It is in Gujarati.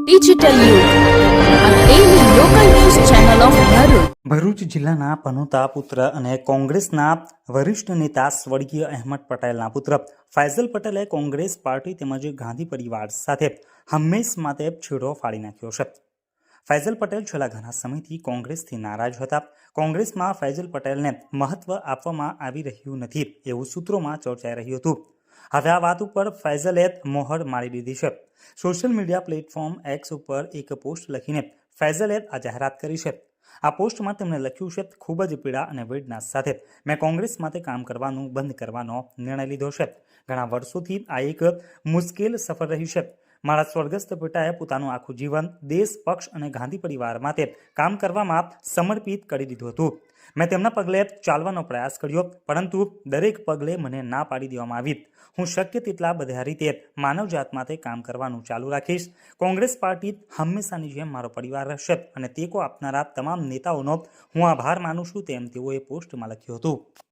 ડિજિટલ ભરૂચ ભરૂચ જિલ્લાના પનોતા પુત્ર અને કોંગ્રેસના વરિષ્ઠ નેતા સ્વર્ગીય અહેમદ પટેલના પુત્ર ફૈઝલ પટેલે કોંગ્રેસ પાર્ટી તેમજ ગાંધી પરિવાર સાથે હંમેશ માટે છેડો ફાડી નાખ્યો છે. ફૈઝલ પટેલ છેલ્લા ઘણા સમયથી કોંગ્રેસથી નારાજ હતા. કોંગ્રેસમાં ફૈઝલ પટેલને મહત્વ આપવામાં આવી રહ્યું નથી એવું સૂત્રોમાં ચર્ચાઈ રહ્યું હતું. હવે આ વાત ઉપર ફૈઝલે મોહર મારી દીધી છે. સોશિયલ મીડિયા પ્લેટફોર્મ એક્સ ઉપર એક પોસ્ટ લખીને ફૈઝલે આ જાહેરાત કરી છે. આ પોસ્ટમાં તેમણે લખ્યું છે, ખૂબ જ પીડા અને વેદના સાથે મેં કોંગ્રેસ માટે કામ કરવાનું બંધ કરવાનો નિર્ણય લીધો છે. ઘણા વર્ષોથી આ એક મુશ્કેલ સફર રહી છે. મારા સ્વર્ગસ્થ પિતાએ પોતાનું આખું જીવન દેશ, પક્ષ અને ગાંધી પરિવાર માટે કામ કરવામાં સમર્પિત કરી દીધું હતું. મેં તેમના પગલે ચાલવાનો પ્રયાસ કર્યો, પરંતુ દરેક પગલે મને ના પાડી દેવામાં આવી. હું શક્ય તેટલા બધા રીતે માનવજાત માટે કામ કરવાનું ચાલુ રાખીશ. કોંગ્રેસ પાર્ટી હંમેશાની જેમ મારો પરિવાર રહેશે અને ટેકો આપનારા તમામ નેતાઓનો હું આભાર માનું છું તેમ તેઓએ પોસ્ટમાં લખ્યું હતું.